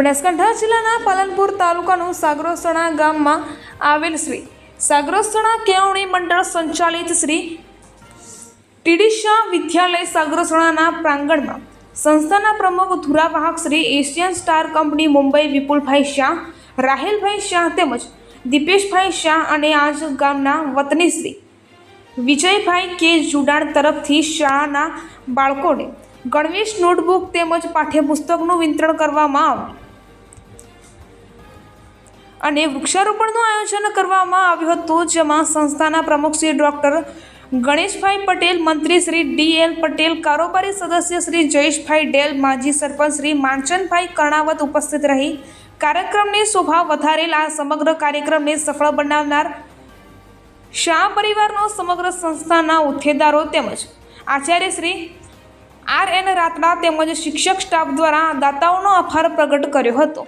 બનાસકાંઠા જિલ્લાના પાલનપુર તાલુકાનું સાગરોસણા ગામમાં આવેલ શ્રી સાગરોસણા કેળવણી મંડળ સંચાલિત શ્રી ટીડીશા વિદ્યાલય સાગરોસણાના પ્રાંગણમાં સંસ્થાના પ્રમુખ ધુરાવાહક Shri Asian star company Mumbai Vipulbhai Shah, Rahelbhai Shah તેમજ દીપેશભાઈ શાહ અને આજ ગામના વતની શ્રી વિજયભાઈ કે જુડાણ તરફથી શાળાના બાળકોને ગણવેશ નોટબુક તેમજ પાઠ્યપુસ્તકનું વિતરણ કરવામાં આવ્યું. અને વૃક્ષારોપણનું આયોજન કરવામાં આવ્યું હતું, જેમાં સંસ્થાના પ્રમુખ શ્રી ડૉક્ટર ગણેશભાઈ પટેલ, મંત્રી શ્રી ડી એલ પટેલ, કારોબારી સદસ્ય શ્રી જયેશભાઈ ડેલ, માજી સરપંચ શ્રી માંચનભાઈ કર્ણાવત ઉપસ્થિત રહી. કાર્યક્રમની શોભા વધારેલ આ સમગ્ર કાર્યક્રમને સફળ બનાવનાર શાહ પરિવારનો સમગ્ર સંસ્થાના હોદ્દેદારો તેમજ આચાર્ય શ્રી આર એન રાતડા તેમજ શિક્ષક સ્ટાફ દ્વારા દાતાઓનો આભાર પ્રગટ કર્યો હતો.